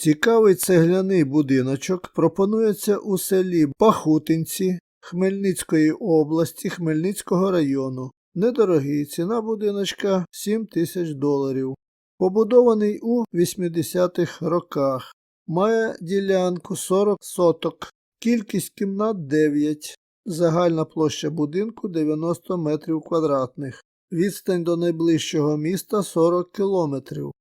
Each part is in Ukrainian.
Цікавий цегляний будиночок пропонується у селі Пахутинці Хмельницької області Хмельницького району. Недорогий, ціна будиночка 7 тисяч доларів. Побудований у 80-х роках. Має ділянку 40 соток. Кількість кімнат 9. Загальна площа будинку 90 метрів квадратних. Відстань до найближчого міста 40 кілометрів.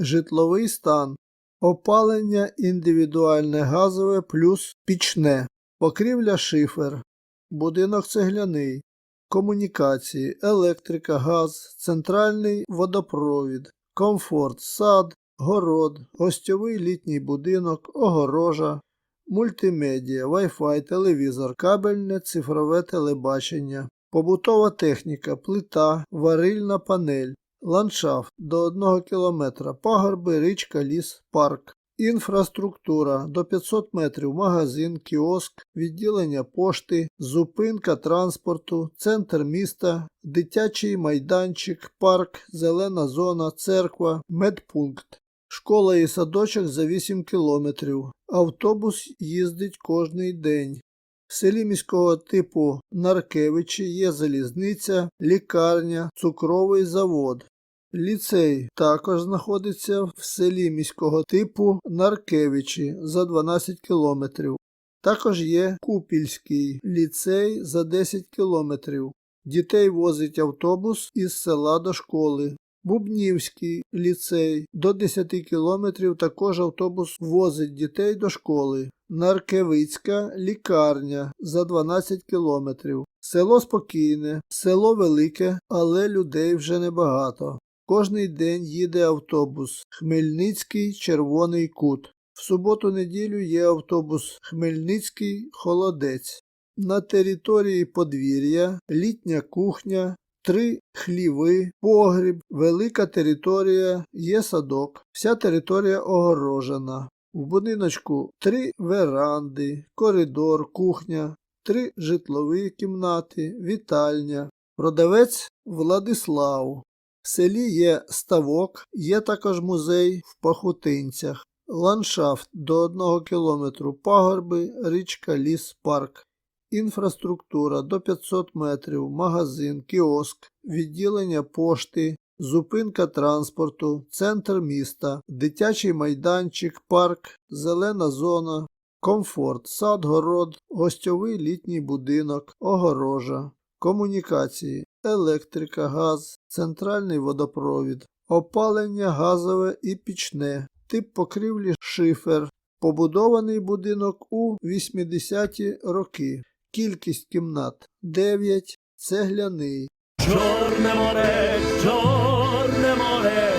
Житловий стан. Опалення індивідуальне газове плюс пічне. Покрівля шифер. Будинок цегляний. Комунікації, електрика, газ, центральний водопровід, комфорт, сад, город, гостьовий літній будинок, огорожа, мультимедіа, Wi-Fi, телевізор, кабельне цифрове телебачення, побутова техніка, плита, варильна панель, ландшафт до 1 км, пагорби, річка, ліс, парк. Інфраструктура до 500 метрів, магазин, кіоск, відділення пошти, зупинка транспорту, центр міста, дитячий майданчик, парк, зелена зона, церква, медпункт. Школа і садочок за 8 кілометрів. Автобус їздить кожний день. В селі міського типу Наркевичі є залізниця, лікарня, цукровий завод. Ліцей також знаходиться в селі міського типу Наркевичі за 12 кілометрів. Також є Купільський ліцей за 10 кілометрів. Дітей возить автобус із села до школи. Бубнівський ліцей до 10 кілометрів також автобус возить дітей до школи. Наркевицька лікарня за 12 кілометрів. Село спокійне, село велике, але людей вже небагато. Кожний день їде автобус Хмельницький Червоний Кут. В суботу-неділю є автобус Хмельницький Холодець. На території подвір'я, літня кухня, три хліви, погріб, велика територія, є садок. Вся територія огорожена. В будиночку три веранди, коридор, кухня, три житлові кімнати, вітальня. Продавець Владислав. В селі є ставок, є також музей в Пахутинцях, ландшафт до 1 кілометру, пагорби, річка, ліс, парк, інфраструктура до 500 метрів, магазин, кіоск, відділення пошти, зупинка транспорту, центр міста, дитячий майданчик, парк, зелена зона, комфорт, сад, город, гостьовий літній будинок, огорожа, комунікації електрика, газ, центральний водопровід, опалення газове і пічне, тип покрівлі шифер, побудований будинок у 80-ті роки, кількість кімнат 9, цегляний. Чорне море, чорне море,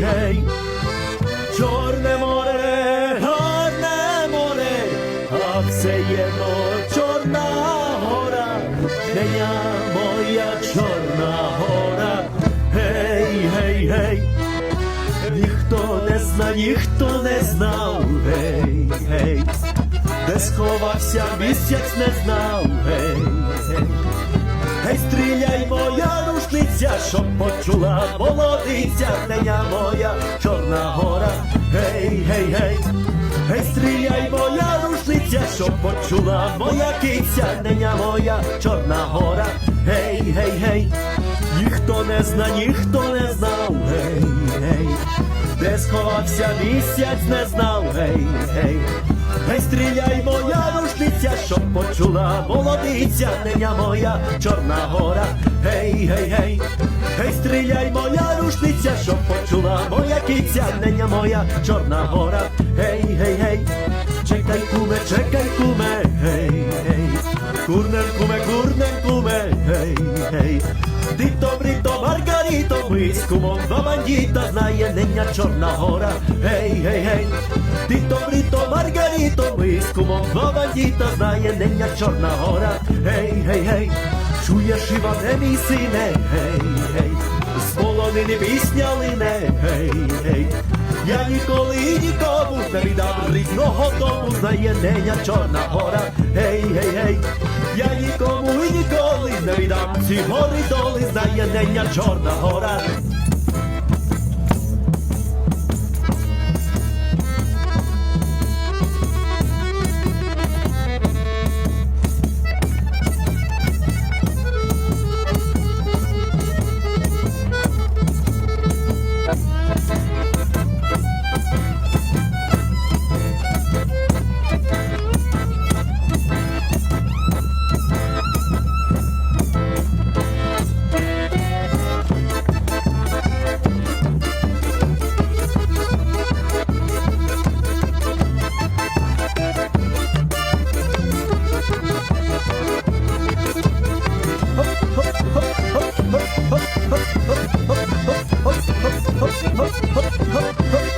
гей. Чорне море, гарне море, а все єдно чорна гора, де я моя чорна гора, гей, гей, гей, ніхто не зна, ніхто не знав, гей, гей, де сховався місяць не знав. Гей, моя щоб почула молодиця, неня моя чорна гора, гей, гей, гей, гей, стріляй, моя рушниця, щоб почула моя киця, неня моя чорна гора, гей, гей, гей, ніхто не зна, ніхто не знав, гей, гей, де сховався місяць, не знав, гей, гей. Гей, стріляй, моя рушниця, щоб почула молодиця, неня моя чорна гора, гей, гей, гей, гей, стріляй, моя рушниця, щоб почула моя киця, неня моя чорна гора, гей, гей, гей, чекай, куме, чекай, куме, гей, гей, курнем, куме, курнем, куме, гей, гей. Дито, брито, Маргарито, ми з кумом бандіта, знає неня чорна гора, гей, гей, гей. Дито, брито, Маргарито, ми з кумом бандіта, знає неня чорна гора, гей, гей, гей. чуєш, Іване, мій сине, гей, гей, з полонини пісня лине, гей, гей. Я ніколи нікому не віддам рідного дому, знає неня Чорна гора, гей, гей, гей. Я нікому і ніколи не віддам ці гори доли, знає Чорна гора. hup, hup, hup, hup.